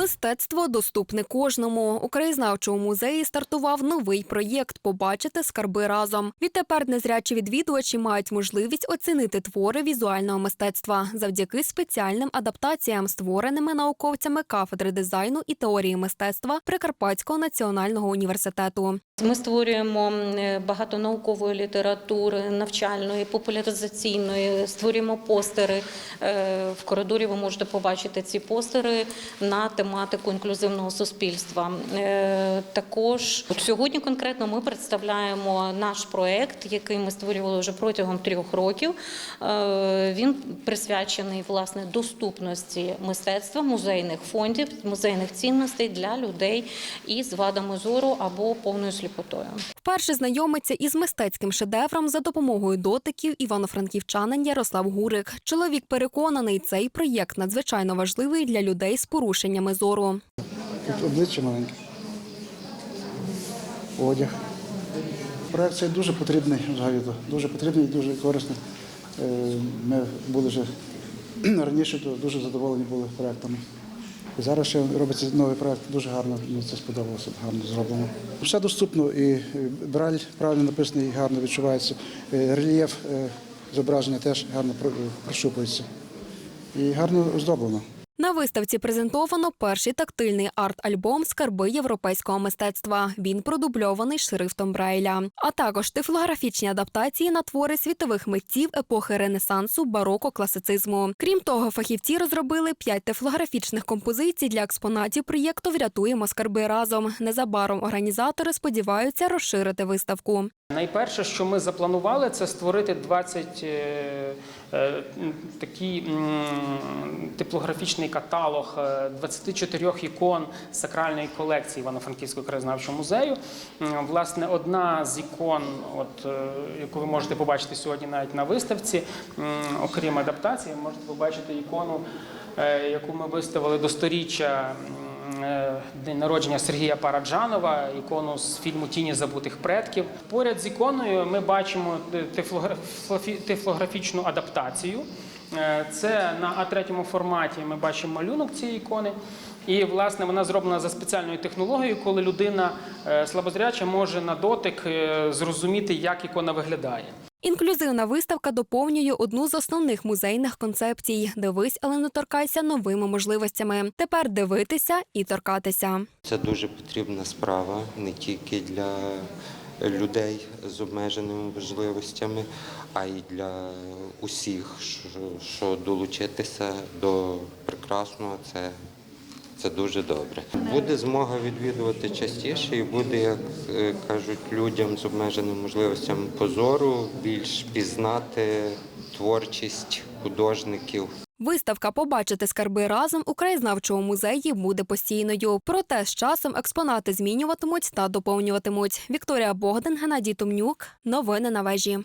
Мистецтво доступне кожному. У краєзнавчому музеї стартував новий проєкт Побачити скарби разом. Відтепер незрячі відвідувачі мають можливість оцінити твори візуального мистецтва завдяки спеціальним адаптаціям, створеними науковцями кафедри дизайну і теорії мистецтва Прикарпатського національного університету. Ми створюємо багато наукової літератури, навчальної, популяризаційної, створюємо постери. Е, В коридорі ви можете побачити ці постери на тематику інклюзивного суспільства. Е, Також сьогодні конкретно ми представляємо наш проект, який ми створювали вже протягом трьох років. Е, Він присвячений власне доступності мистецтва, музейних фондів, музейних цінностей для людей із вадами зору або повною сліпотою. Вперше знайомиться із мистецьким шедевром за допомогою дотиків івано-франківчанин Ярослав Гурик. Чоловік переконаний, цей проєкт надзвичайно важливий для людей з порушеннями зору. Тут обличчя маленьке. Одяг. Проект цей дуже потрібний взагалі. Дуже потрібний і дуже корисний. Е, Ми були вже раніше то дуже задоволені були проектами. І зараз ще робиться новий проект, дуже гарно, мені це сподобалося, гарно зроблено. Все доступно, і е, браль правильно написаний, і гарно відчувається. Е, Рельєф е, зображення теж гарно прощупується. І гарно оздоблено. На виставці презентовано перший тактильний арт-альбом Скарби європейського мистецтва. Він продубльований шрифтом Брайля, а також тифлографічні адаптації на твори світових митців епохи Ренесансу, бароко, класицизму. Крім того, фахівці розробили п'ять тифлографічних композицій для експонатів проєкту Врятуємо скарби разом. Незабаром організатори сподіваються розширити виставку. Найперше, що ми запланували, це створити 20 е, е, м, такий м, типлографічний каталог е, 24 ікон сакральної колекції Івано-Франківського краєзнавчого музею. Власне, одна з ікон, от, е, яку ви можете побачити сьогодні навіть на виставці, окрім адаптації, ви можете побачити ікону, е, яку ми виставили до сторіччя. е, День народження Сергія Параджанова, ікону з фільму Тіні забутих предків. Поряд з іконою ми бачимо тифлографі- тифлографічну адаптацію. Е, Це на А3 форматі ми бачимо малюнок цієї ікони. І, власне, вона зроблена за спеціальною технологією, коли людина е, слабозряча може на дотик е, зрозуміти, як ікона виглядає. Інклюзивна виставка доповнює одну з основних музейних концепцій: дивись, але не торкайся новими можливостями. Тепер дивитися і торкатися. Це дуже потрібна справа не тільки для людей з обмеженими можливостями, а й для усіх, що, долучитися до прекрасного це. Це дуже добре. Буде змога відвідувати частіше і буде, як е, кажуть, людям з обмеженими можливостями позору більш пізнати творчість художників. Виставка Побачити скарби разом у краєзнавчому музеї буде постійною. Проте з часом експонати змінюватимуть та доповнюватимуть. Вікторія Богдан, Геннадій Томнюк. Новини на вежі.